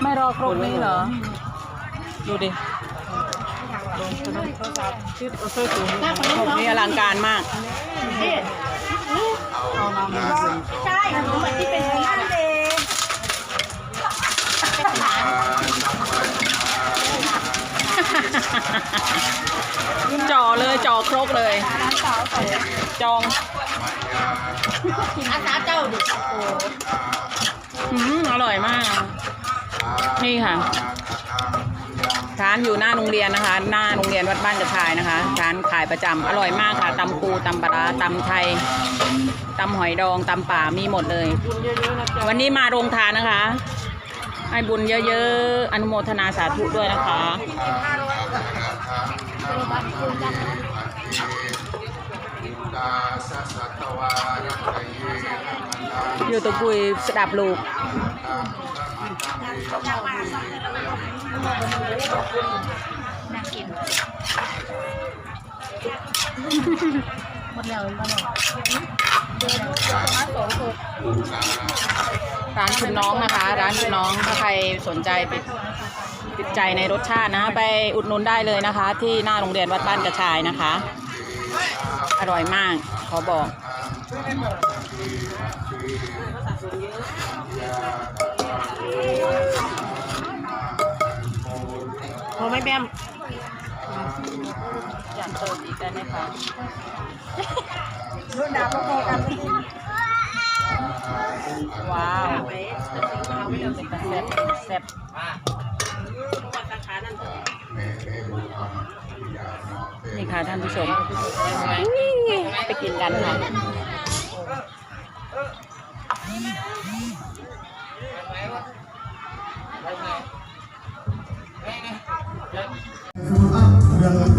นี่เหรอ ดูดิผมนี่อลังการมาก ใช่เหมือนที่เป็นของนั่นเลยจ่อเลยจ่อครกเลย จองอาสาเจ้าดิอืมอร่อยมาก นี่ค่ะ ร้านอยู่หน้าโรงเรียนนะคะ หน้าโรงเรียนวัดบ้านกระชายนะคะ ร้านขายประจำอร่อยมากค่ะตำปูตำปลาร้าตำไทยตำหอยดองตำป่ามีหมดเลย วันนี้มาโรงทานนะคะ ให้บุญเยอะๆอนุโมทนาสาธุด้วยนะคะอยู่ตะกุยสดับลูก หมดแล้วมันร้านคุณน้องนะคะ ร้านคุณน้องถ้าใครสนใจติดติดใจในรสชาตินะ ไปอุดหนุนได้เลยนะคะ ที่หน้าโรงเรียนวัดบ้านกระชายนะคะ อร่อยมากขอบอก พอไม่แบมอยากเติมอีกได้ไหมคะรุ่นดาวพอๆกันว้าวเป็นตาแซ่บแซ่บนี่ค่ะท่านผู้ชมอุ๊ยไปกินกันค่ะ From